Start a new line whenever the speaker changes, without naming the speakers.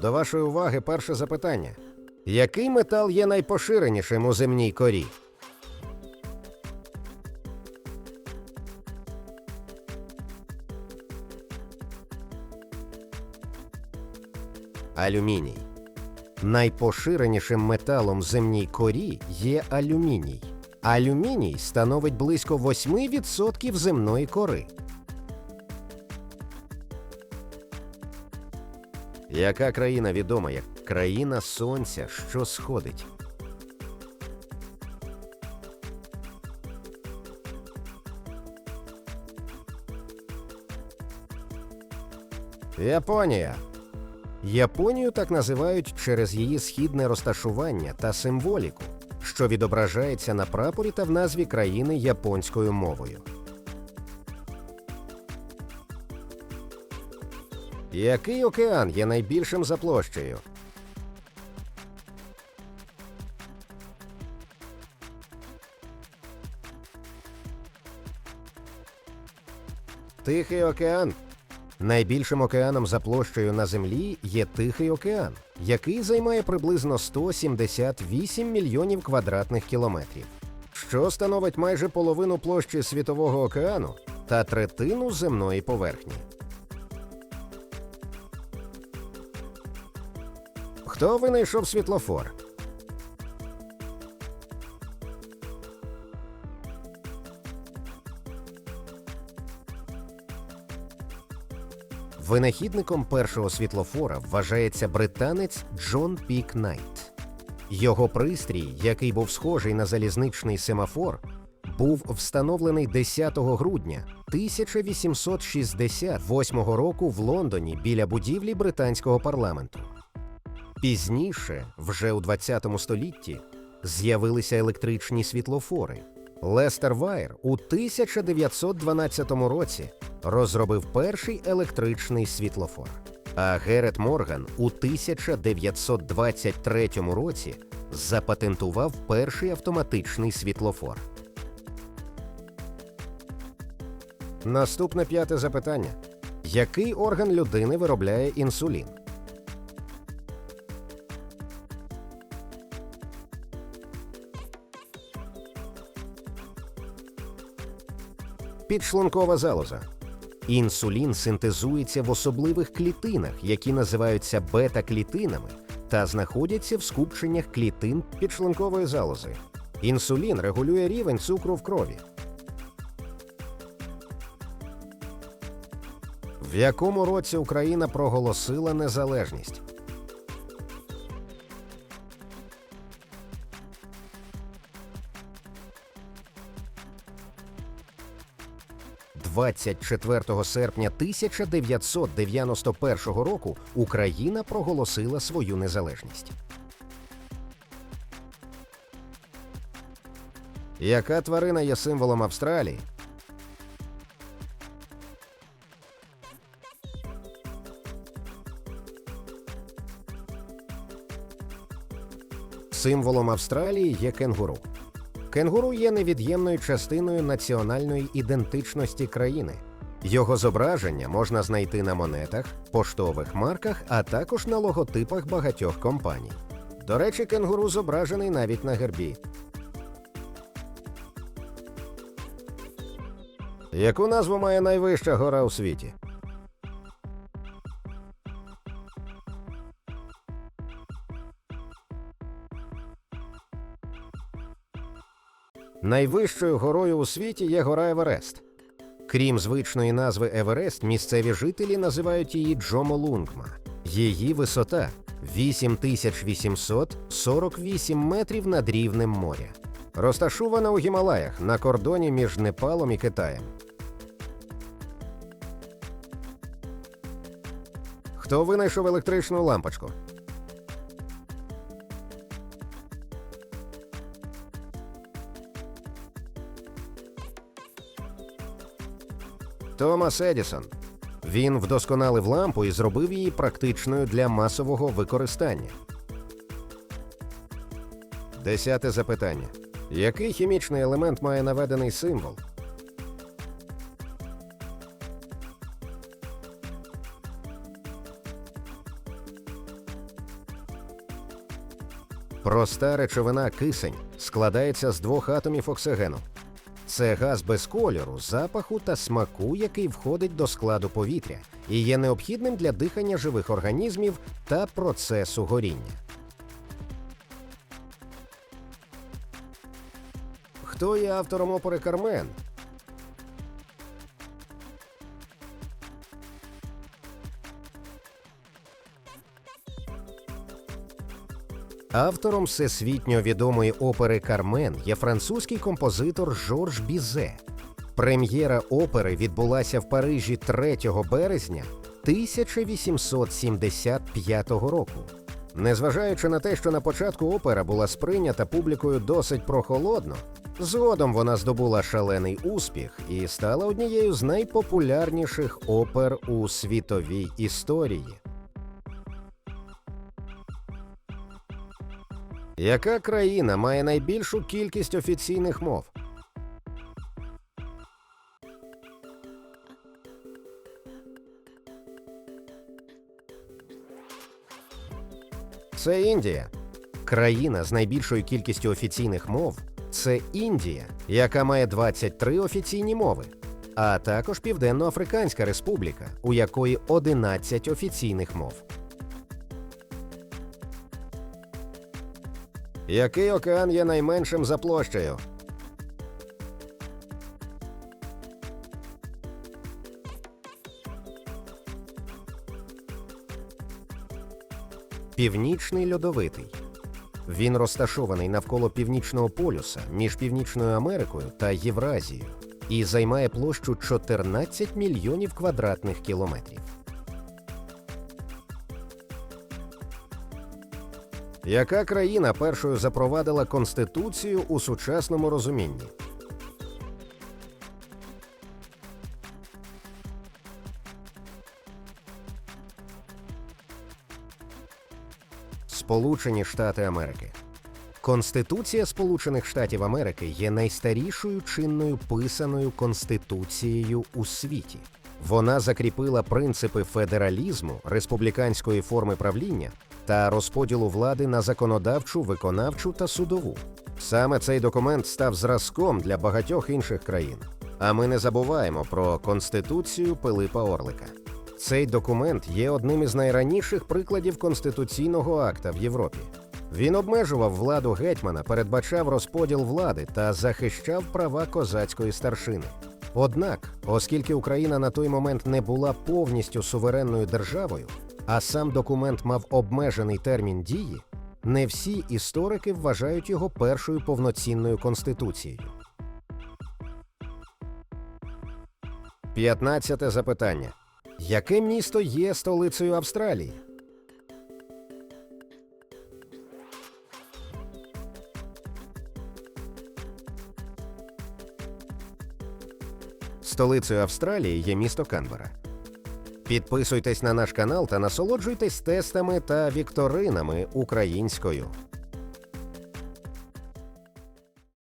До вашої уваги перше запитання. Який метал є найпоширенішим у земній корі? Алюміній. Найпоширенішим металом земній корі є алюміній. Алюміній становить близько 8% земної кори. Яка країна відома як країна сонця, що сходить? Японія. Японію так називають через її східне розташування та символіку, що відображається на прапорі та в назві країни японською мовою. Який океан є найбільшим за площею? Тихий океан. Найбільшим океаном за площею на землі є Тихий океан, який займає приблизно 178 мільйонів квадратних кілометрів, що становить майже половину площі Світового океану та третину земної поверхні. Хто винайшов світлофор? Винахідником першого світлофора вважається британець Джон Пік Найт. Його пристрій, який був схожий на залізничний семафор, був встановлений 10 грудня 1868 року в Лондоні біля будівлі британського парламенту. Пізніше, вже у 20 столітті, з'явилися електричні світлофори. Лестер Вайер у 1912 році розробив перший електричний світлофор. А Герет Морган у 1923 році запатентував перший автоматичний світлофор. Наступне п'яте запитання: який орган людини виробляє інсулін? Підшлункова залоза. Інсулін синтезується в особливих клітинах, які називаються бета-клітинами, та знаходяться в скупченнях клітин підшлункової залози. Інсулін регулює рівень цукру в крові. В якому році Україна проголосила незалежність? – 24 серпня 1991 року Україна проголосила свою незалежність. Яка тварина є символом Австралії? Символом Австралії є кенгуру. Кенгуру є невід'ємною частиною національної ідентичності країни. Його зображення можна знайти на монетах, поштових марках, а також на логотипах багатьох компаній. До речі, кенгуру зображений навіть на гербі. Яку назву має найвища гора у світі? Найвищою горою у світі є гора Еверест. Крім звичної назви Еверест, місцеві жителі називають її Джомолунгма. Її висота 8848 метрів над рівнем моря. Розташована у Гімалаях на кордоні між Непалом і Китаєм. Хто винайшов електричну лампочку? Томас Едісон. Він вдосконалив лампу і зробив її практичною для масового використання. Десяте запитання. Який хімічний елемент має наведений символ? Проста речовина кисень складається з двох атомів оксигену. Це газ без кольору, запаху та смаку, який входить до складу повітря і є необхідним для дихання живих організмів та процесу горіння. Хто є автором опери Кармен? Автором всесвітньо відомої опери Кармен є французький композитор Жорж Бізе. Прем'єра опери відбулася в Парижі 3 березня 1875 року. Незважаючи на те, що на початку опера була сприйнята публікою досить прохолодно, згодом вона здобула шалений успіх і стала однією з найпопулярніших опер у світовій історії. Яка країна має найбільшу кількість офіційних мов? Це Індія. Країна з найбільшою кількістю офіційних мов це Індія, яка має 23 офіційні мови, а також Південно-Африканська Республіка, у якої 11 офіційних мов. Який океан є найменшим за площею? Північний льодовитий. Він розташований навколо північного полюса між Північною Америкою та Євразією і займає площу 14 мільйонів квадратних кілометрів. Яка країна першою запровадила конституцію у сучасному розумінні? Сполучені Штати Америки. Конституція Сполучених Штатів Америки є найстарішою чинною писаною конституцією у світі. Вона закріпила принципи федералізму, республіканської форми правління та розподілу влади на законодавчу, виконавчу та судову. Саме цей документ став зразком для багатьох інших країн. А ми не забуваємо про Конституцію Пилипа Орлика. Цей документ є одним із найраніших прикладів конституційного акта в Європі. Він обмежував владу гетьмана, передбачав розподіл влади та захищав права козацької старшини. Однак, оскільки Україна на той момент не була повністю суверенною державою, а сам документ мав обмежений термін дії, не всі історики вважають його першою повноцінною конституцією. П'ятнадцяте запитання. Яке місто є столицею Австралії? Столицею Австралії є місто Канбера. Підписуйтесь на наш канал та насолоджуйтесь тестами та вікторинами українською.